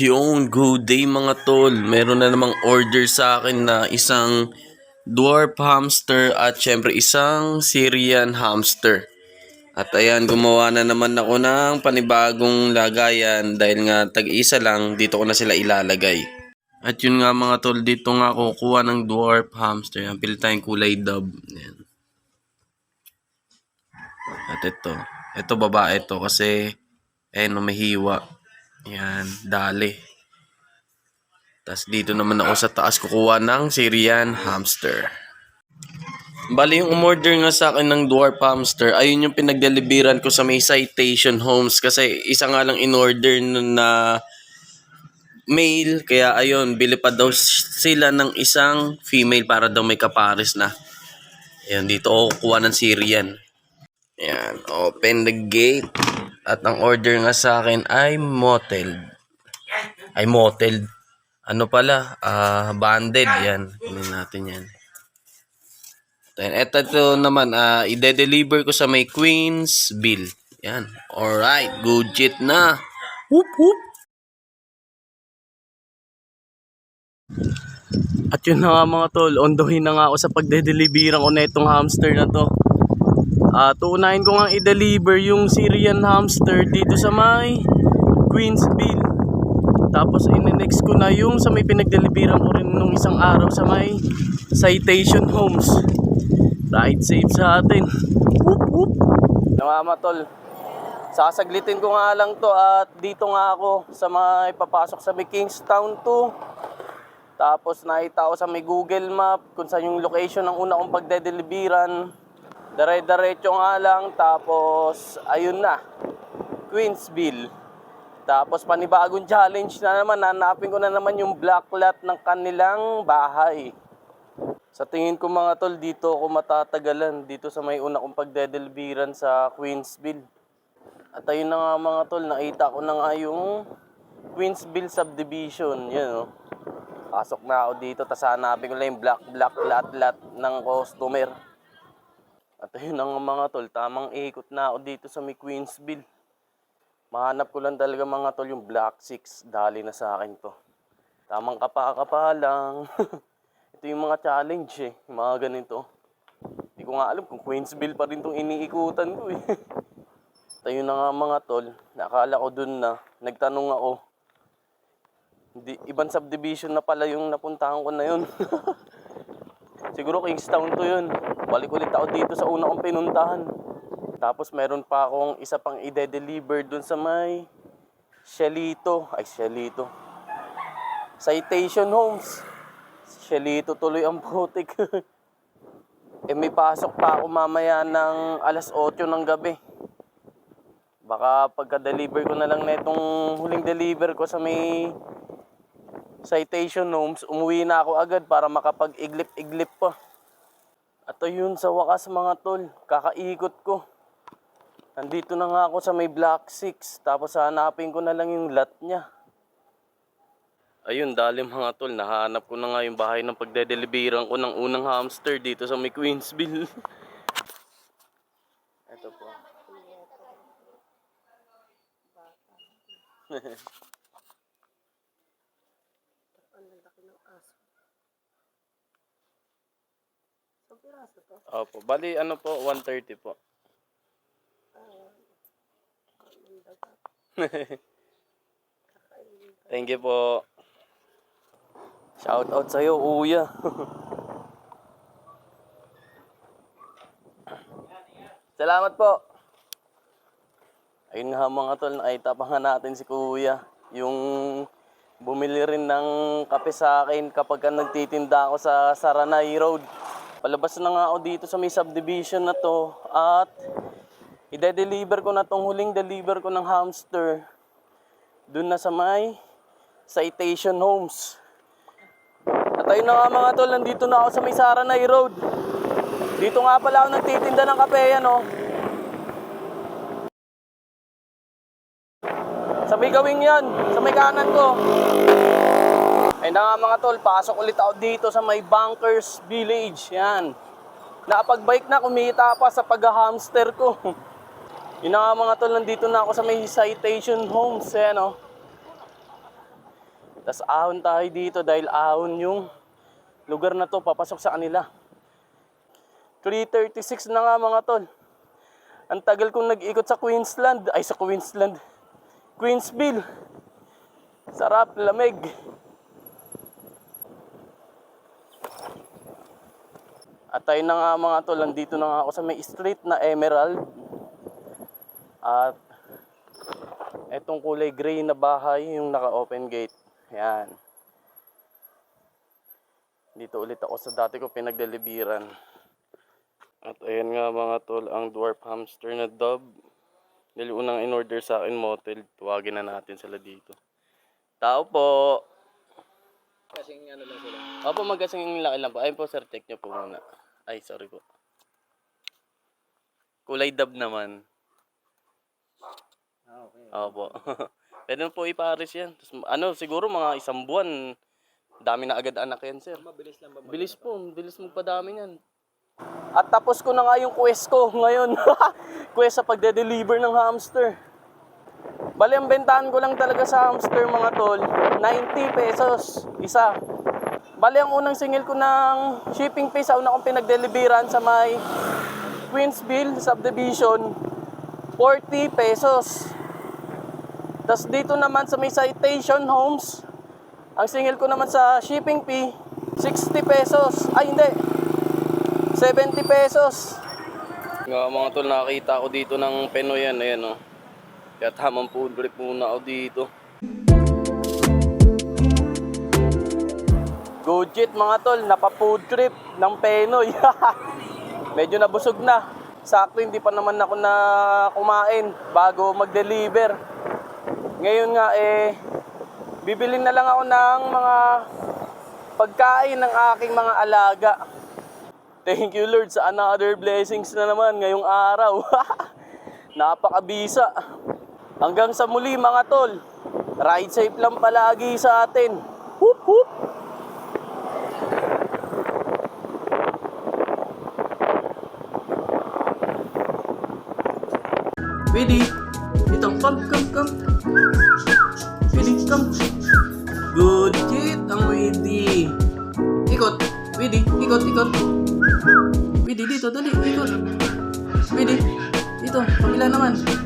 Yung good day mga tol, meron na namang order sa akin na isang dwarf hamster at syempre isang Syrian hamster. At ayan, gumawa na naman ako ng panibagong lagayan dahil nga tag-isa lang, dito ko na sila ilalagay. At yun nga mga tol, dito nga kukuha ng dwarf hamster. Pili tayong kulay dove. Yan. At ito, ito babae ito kasi eh no, may hiwa. Yan, dali. Tapos dito naman ako sa taas kukuha ng Syrian hamster. Bali yung umorder nga sa akin ng dwarf hamster, ayun yung pinagdeliveran ko sa may citation homes kasi isa nga lang in-order na male, kaya ayun, bili pa daw sila ng isang female para daw may kapares na. Ayun, dito ako kukuha ng Syrian. Ayan, open the gate. At ang order nga sa akin ay motel. Ay motel. Ano pala? Ah, banded. Yan. Kunin natin yan. Then, eto to naman, ah, ide-deliver ko sa may Queensville. Yan. Alright, good shit na. Whoop, whoop. At yun na nga mga tol, ondohin na nga ako sa pagde-deliveran ko na itong hamster na to. Ah, tuunahin ko nga i-deliver yung Syrian hamster dito sa may Queensville. Tapos in-next ko na yung sa may pinag-deliveran ko rin nung isang araw sa may Citation Homes. Ride safe sa atin. Whoop whoop. Mga tol, sasaglitin ko nga lang to at dito nga ako sa may papasok sa may Kingstown 2. Tapos nakita ko sa may Google Map kung saan yung location ng una kong pagde-deliveran. Dire-diretso nga lang, tapos ayun na, Queensville. Tapos panibagong challenge na naman, hanapin ko na naman yung black lot ng kanilang bahay. Sa tingin ko mga tol, dito ako matatagalan, dito sa may una kong pagdedelbiran sa Queensville. At ayun na nga mga tol, nakita ko na nga yung Queensville subdivision, yun oh. Pasok na ako dito, tas hanapin ko lang yung black black lot lot ng customer. At ayun na nga mga tol, tamang ikot na ako dito sa may Queensville. Mahanap ko lang talaga mga tol yung Black Six. Dali na sa akin to. Tamang kapa-kapa lang. Ito yung mga challenge eh. Yung mga ganito. Hindi ko nga alam kung Queensville pa rin itong iniikutan ko eh. Tayo na nga mga tol. Nakala ko dun na. Nagtanong ako. Hindi, ibang subdivision na pala yung napuntahan ko na yun. Siguro Kingstown to yun. Balik ulit ako dito sa una kong pinuntahan. Tapos meron pa akong isa pang ide-deliver dun sa may Shelito. Ay, Shelito. Citation Homes. Shelito tuloy ang putik. eh may pasok pa ako mamaya ng alas 8 ng gabi. Baka pagka-deliver ko na lang na itong huling deliver ko sa may Citation Homes, umuwi na ako agad para makapag-iglip-iglip pa. At ayun, sa wakas mga tol, kakaikot ko. Nandito na nga ako sa may Black 6, tapos hanapin ko na lang yung lot niya. Ayun, dali mga tol, nahanap ko na nga yung bahay ng pagdedeliveran ko ng unang hamster dito sa may Queensville. Ito po. Opo, bali ano po, 130 po. Thank you po. Shout out sa'yo, Uya. Salamat po. Ayun nga mga tol, nakita pa nga natin si Kuya. Yung bumili rin ng kape sa akin kapag ka nagtitinda ako sa Saranay Road. Palabas na nga ako dito sa may subdivision na to at ide-deliver ko na tong huling deliver ko ng hamster doon na sa may Citation Homes. At ayun na nga mga tol, nandito na ako sa may Saranay Road. Dito nga pala ako nagtitinda ng kape, ano. Sa may gawing yan, sa may kanan ko. Ayun na nga mga tol, pasok ulit ako dito sa may Bunkers Village. Yan. Nakapag-bike na, kumita pa sa pag-hamster ko. Yun nga mga tol, nandito na ako sa may Citation Homes. Ayan o. Tapos ahon tayo dito dahil ahon yung lugar na to papasok sa kanila. 336 na nga mga tol. Ang tagal kong nag-ikot sa Queensland. Ay, sa Queensland. Queensville. Sarap, lamig. At tayo na nga mga tol, nandito na nga ako sa may street na Emerald. At etong kulay gray na bahay, yung naka-open gate. Yan. Dito ulit ako sa dati ko pinagdeliveran. At ayan nga mga tol, ang dwarf hamster na dub. Dahil unang in-order sa akin motel, tuwagin na natin sila dito. Tao po! Kasing ano lang sila. Opo, magkasing laki lang po. Ayun po sir, check nyo po muna. Ay, sorry po. Kulay dub naman. Ah, okay. Opo. Pwede po ipares yan. Tapos, ano, siguro mga isang buwan, dami na agad anak yan, sir. Mabilis lang ba? Bilis po, bilis magpadami yan. At tapos ko na nga yung quest ko ngayon. quest sa pagde-deliver ng hamster. Bali, ang bentahan ko lang talaga sa hamster mga tol, 90 pesos isa. Bali, ang unang singil ko ng shipping fee sa una kong pinag-deliveran sa may Queensville subdivision, 40 pesos. Tapos dito naman sa may citation homes, ang singil ko naman sa shipping fee, 60 pesos. Ay, hindi. 70 pesos. Nga mga tol, nakakita ko dito ng Penoy yan. Ayan o. Kaya tamang food trip muna ako dito. Good shit mga tol, napa-food trip ng Penoy. Medyo nabusog na. Sakto hindi pa naman ako na kumain bago mag-deliver. Ngayon nga eh, bibili na lang ako ng mga pagkain ng aking mga alaga. Thank you Lord sa another blessings na naman ngayong araw. Napakabisa. Hanggang sa muli mga tol. Ride safe lang palagi sa atin. Hoop hoop. Pwede. Ito, come, come, come. Pwede, come. Good shit, ang Pwede. Ikot. Pwede, ikot, ikot. Pwede, dito, dali, ikot. Pwede. Dito, kabila naman.